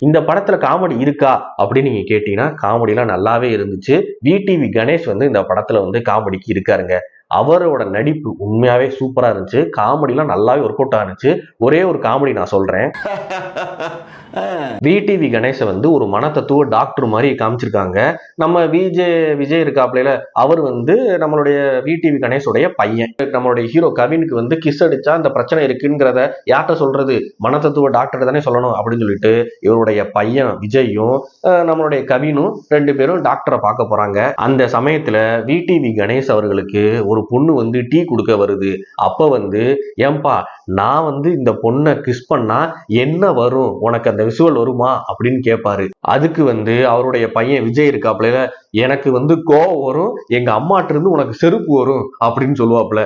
இந்த படத்துல காமெடி இருக்கா அப்படின்னு நீங்க கேட்டீங்கன்னா காமெடிலாம் நல்லாவே இருந்துச்சு. விடிவி கணேஷ் வந்து இந்த படத்துல வந்து காமெடிக்கு இருக்காருங்க. அவரோட நடிப்பு உண்மையாவே சூப்பரா இருந்துச்சு. காமெடிலாம் நல்லாவே ஒர்க் அவுட் ஆனிச்சு ஒரே ஒரு காமெடி நான் சொல்றேன். விடிவி கணேச வந்து ஒரு மனத்தத்துவ டாக்டர் மாதிரி காமிச்சிருக்காங்க. நம்ம விஜய் விஜய் இருக்காப்லையில அவர் வந்து நம்மளுடைய விடிவி கணேஷுடைய பையன். நம்மளுடைய ஹீரோ கவினுக்கு வந்து கிஸ் அடிச்சா அந்த பிரச்சனை இருக்குங்கிறத யார்கிட்ட சொல்றது? மனத்தத்துவ டாக்டர் தானே சொல்லணும் அப்படின்னு சொல்லிட்டு இவருடைய பையன் விஜயும் நம்மளுடைய கவினும் ரெண்டு பேரும் டாக்டரை பார்க்க போறாங்க. அந்த சமயத்துல விடிவி கணேஷ் அவர்களுக்கு ஒரு பொண்ணு வந்து டீ கொடுக்க வருது. அப்ப வந்து ஏன்பா நான் வந்து இந்த பொண்ணை கிஸ் பண்ணா என்ன வரும்? உனக்கு அந்த விஷுவல் வருமா அப்படின்னு கேட்பாரு அதுக்கு வந்து அவருடைய பையன் விஜய் இருக்காப்ல எனக்கு வந்து கோவம் வரும் எங்க அம்மாட்ட இருந்து உனக்கு செருப்பு வரும் அப்படின்னு சொல்லுவாப்ல